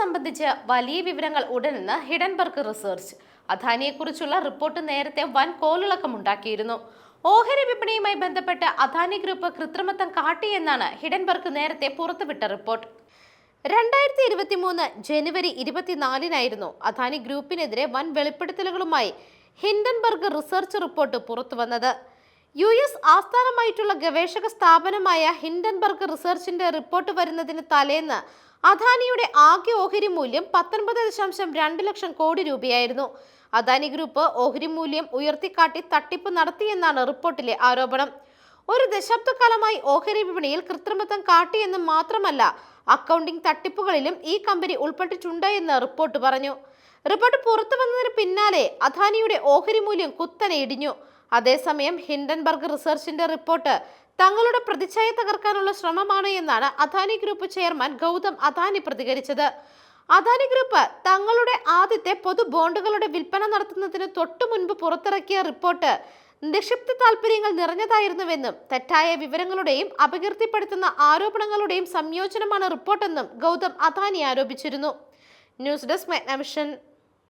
സംബന്ധിച്ച് വലിയ വിവരങ്ങൾ ഉടനെന്ന് ഹിഡൻബർഗ് റിസർച്ച്. അദാനിയെക്കുറിച്ചുള്ള റിപ്പോർട്ട് നേരത്തെ വൻ കോളിളക്കമുണ്ടാക്കിയിരുന്നു ഓഹരി വിപണിയുമായി ബന്ധപ്പെട്ട് അദാനി ഗ്രൂപ്പ് കൃത്രിമത്വം കാട്ടിയെന്നാണ് ഹിഡൻബർഗ് നേരത്തെ പുറത്തുവിട്ട റിപ്പോർട്ട്. രണ്ടായിരത്തി ഇരുപത്തി മൂന്ന് ജനുവരി ഇരുപത്തിനാലിനായിരുന്നു അദാനി ഗ്രൂപ്പിനെതിരെ വൻ വെളിപ്പെടുത്തലുകളുമായി ഹിൻഡൻബർഗ് റിസർച്ച് റിപ്പോർട്ട് പുറത്തുവന്നത്. യു എസ് ആസ്ഥാനമായിട്ടുള്ള ഗവേഷക സ്ഥാപനമായ ഹിൻഡൻബർഗ് റിസർച്ചിന്റെ റിപ്പോർട്ട് വരുന്നതിന് തലേന്ന് അദാനിയുടെ ആകെ ഓഹരി മൂല്യം പത്തൊൻപത് ദശാംശം രണ്ട് ലക്ഷം കോടി രൂപയായിരുന്നു. അദാനി ഗ്രൂപ്പ് ഓഹരി മൂല്യം ഉയർത്തിക്കാട്ടി തട്ടിപ്പ് നടത്തിയെന്നാണ് റിപ്പോർട്ടിലെ ആരോപണം. ഒരു ദശാബ്ദക്കാലമായി ഓഹരി വിപണിയിൽ കൃത്രിമത്വം കാട്ടിയെന്ന് മാത്രമല്ല അക്കൗണ്ടിംഗ് തട്ടിപ്പുകളിലും ഈ കമ്പനി ഉൾപ്പെട്ടിട്ടുണ്ട് എന്ന് റിപ്പോർട്ട് പറഞ്ഞു. റിപ്പോർട്ട് പുറത്തു വന്നതിന് പിന്നാലെ അദാനിയുടെ ഓഹരി മൂല്യം കുത്തനെ ഇടിഞ്ഞു. അതേസമയം ഹിൻഡൻബർഗ് റിസർച്ചിന്റെ റിപ്പോർട്ട് തങ്ങളുടെ പ്രതിച്ഛായ തകർക്കാനുള്ള ശ്രമമാണ് എന്നാണ് അദാനി ഗ്രൂപ്പ് ചെയർമാൻ ഗൗതം അദാനി പ്രതികരിച്ചത്. അദാനി ഗ്രൂപ്പ് തങ്ങളുടെ ആദ്യത്തെ പൊതു ബോണ്ടുകളുടെ വിൽപ്പന നടത്തുന്നതിന് തൊട്ടു മുൻപ് പുറത്തിറക്കിയ റിപ്പോർട്ട് നിക്ഷിപ്ത താല്പര്യങ്ങൾ നിറഞ്ഞതായിരുന്നുവെന്നും തെറ്റായ വിവരങ്ങളുടെയും അപകീർത്തിപ്പെടുത്തുന്ന ആരോപണങ്ങളുടെയും സംയോജനമാണ് റിപ്പോർട്ടെന്നും ഗൗതം അദാനി ആരോപിച്ചിരുന്നു. News desk മെഗ്നവിഷൻ.